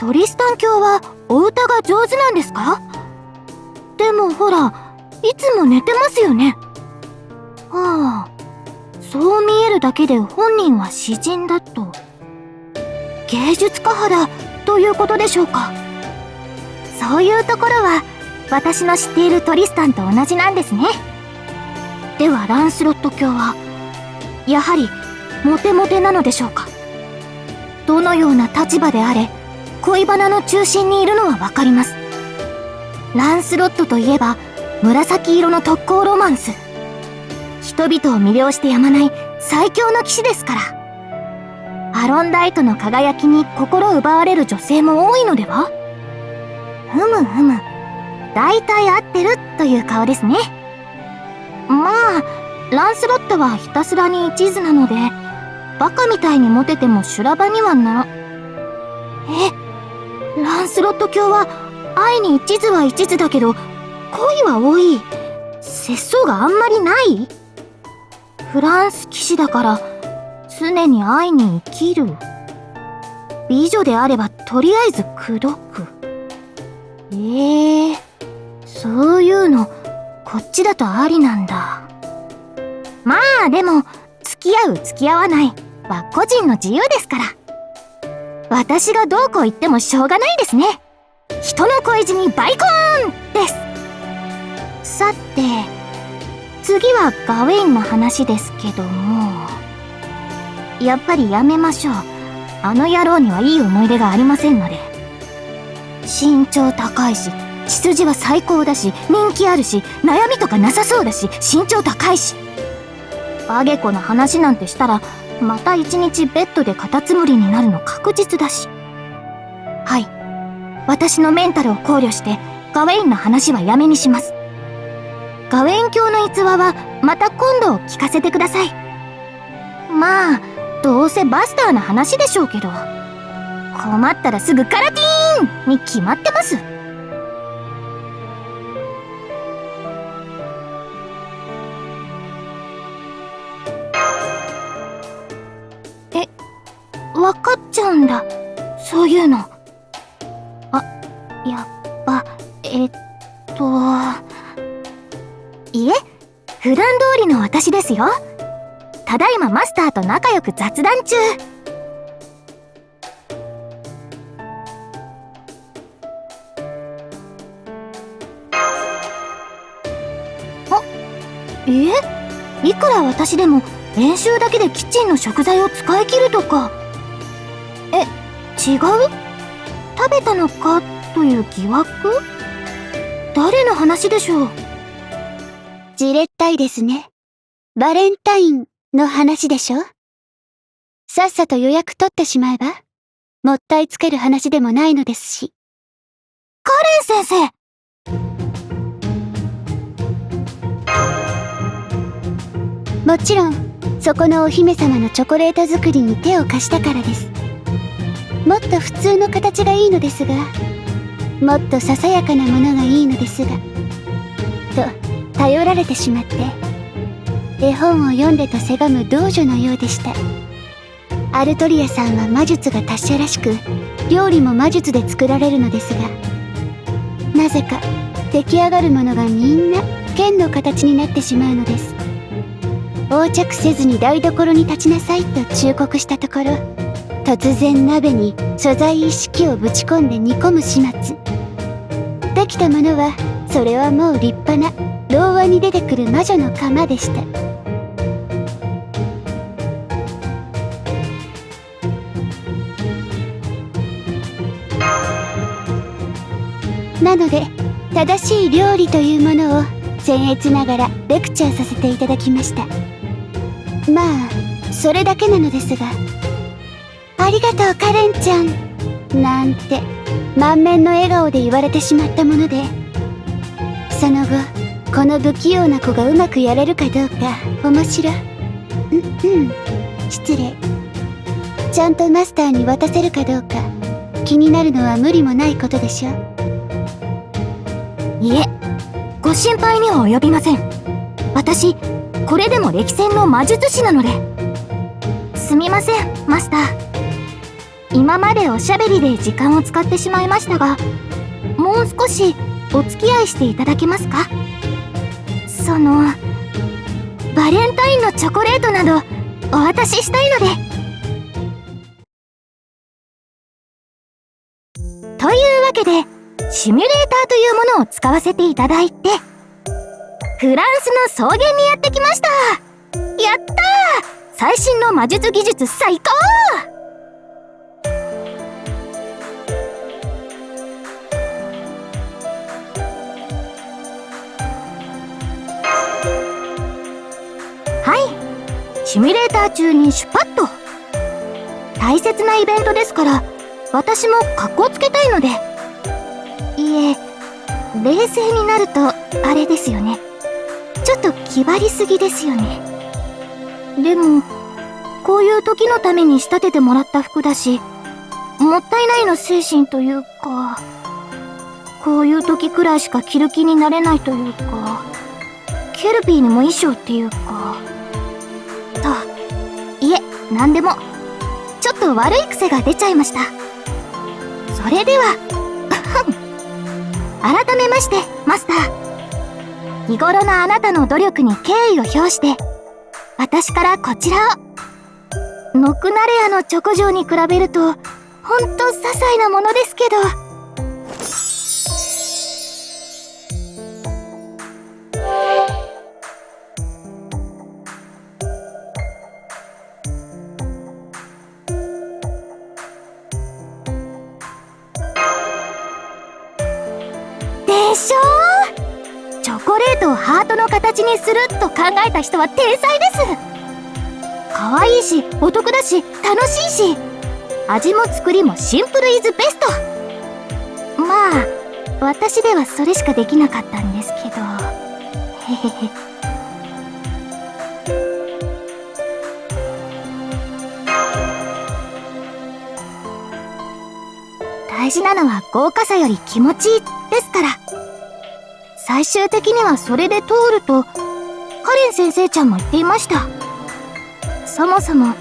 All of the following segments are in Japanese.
トリスタン教はお歌が上手なんですか？でもほらいつも寝てますよね。はあそう見えるだけで本人は詩人だと。芸術家肌ということでしょうか。そういうところは私の知っているトリスタンと同じなんですね。ではランスロット教はやはりモテモテなのでしょうか？どのような立場であれ恋バナの中心にいるのはわかります。ランスロットといえば紫色の特攻ロマンス。人々を魅了してやまない最強の騎士ですから。アロンダイトの輝きに心奪われる女性も多いのでは？ふむふむ。大体合ってるという顔ですね。まあランスロットはひたすらに一途なのでバカみたいにモテても修羅場にはなえスロット教は愛に一途は一途だけど恋は多い。節操があんまりない？フランス騎士だから常に愛に生きる。美女であればとりあえず口説く。ええー、そういうのこっちだとありなんだ。まあでも付き合う付き合わないは個人の自由ですから。私がどうこう言ってもしょうがないですね。人の恋路にバイコーンです。さて次はガウェインの話ですけどもやっぱりやめましょう。あの野郎にはいい思い出がありませんので。身長高いし血筋は最高だし人気あるし悩みとかなさそうだし身長高いし。バゲコの話なんてしたらまた一日ベッドでカタツムリになるの確実だし。はい。私のメンタルを考慮してガウェインの話はやめにします。ガウェイン教の逸話はまた今度聞かせてください。まあどうせバスターの話でしょうけど困ったらすぐカラティーンに決まってます。いうのやっぱ、えっと。いえ、普段通りの私ですよ。ただいまマスターと仲良く雑談中。あ、え？いくら私でも練習だけでキッチンの食材を使い切るとか。え、違う？食べたのか？という疑惑？誰の話でしょう？じれったいですね。バレンタインの話でしょさっさと予約取ってしまえばもったいつける話でもないのですし。カレン先生もちろん、そこのお姫様のチョコレート作りに手を貸したからです。もっと普通の形がいいのですが、もっとささやかなものがいいのですがと頼られてしまって絵本を読んでとせがむ道女のようでした。アルトリアさんは魔術が達者らしく料理も魔術で作られるのですがなぜか出来上がるものがみんな剣の形になってしまうのです。横着せずに台所に立ちなさいと忠告したところ突然鍋に素材一式をぶち込んで煮込む始末。できたものはそれはもう立派な童話に出てくる魔女の釜でした。なので正しい料理というものを僭越ながらレクチャーさせていただきました。まあそれだけなのですが。ありがとうカレンちゃん。なんて満面の笑顔で言われてしまったもので。その後この不器用な子がうまくやれるかどうか面白うんうん。失礼。ちゃんとマスターに渡せるかどうか気になるのは無理もないことでしょいえ。ご心配には及びません。私これでも歴戦の魔術師なので。すみませんマスター。今までおしゃべりで時間を使ってしまいましたがもう少しお付き合いしていただけますか？そのバレンタインのチョコレートなどお渡ししたいので。というわけでシミュレーターというものを使わせていただいてフランスの草原にやってきました。やったー！最新の魔術技術最高シミュレーター中にシュパッと。大切なイベントですから私も格好つけたいので。いえ冷静になるとあれですよね。ちょっと気張りすぎですよね。でもこういう時のために仕立ててもらった服だしもったいないの精神というかこういう時くらいしか着る気になれないというかケルピーにも衣装っていうか。何でも。ちょっと悪い癖が出ちゃいました。それでは改めましてマスター。日頃のあなたの努力に敬意を表して私からこちらを。ノクナレアのチョコ状に比べるとほんと些細なものですけど。ハートの形にすると考えた人は天才です。可愛いしお得だし楽しいし味も作りもシンプルイズベスト。まあ私ではそれしかできなかったんですけど。へへへ。大事なのは豪華さより気持ちいいですから。最終的にはそれで通るとカレン先生ちゃんも言っていました。そもそも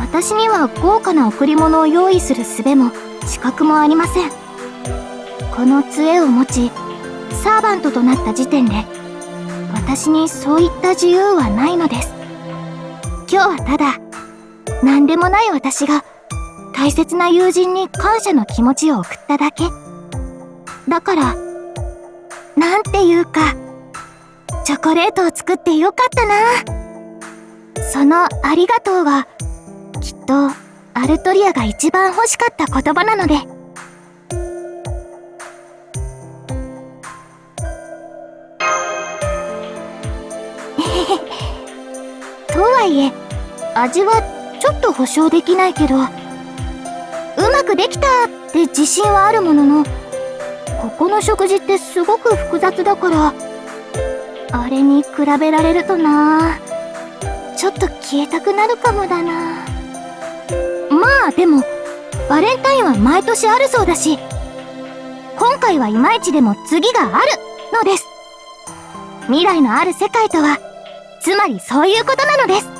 私には豪華な贈り物を用意する術も資格もありません。この杖を持ちサーバントとなった時点で私にそういった自由はないのです。今日はただ何でもない私が大切な友人に感謝の気持ちを送っただけ。だからなんていうかチョコレートを作ってよかったな。そのありがとうがきっとアルトリアが一番欲しかった言葉なので。とはいえ味はちょっと保証できないけどうまくできたって自信はあるもののここの食事ってすごく複雑だからあれに比べられるとな。ちょっと消えたくなるかもだな。まあでもバレンタインは毎年あるそうだし今回はいまいちでも次があるのです。未来のある世界とはつまりそういうことなのです。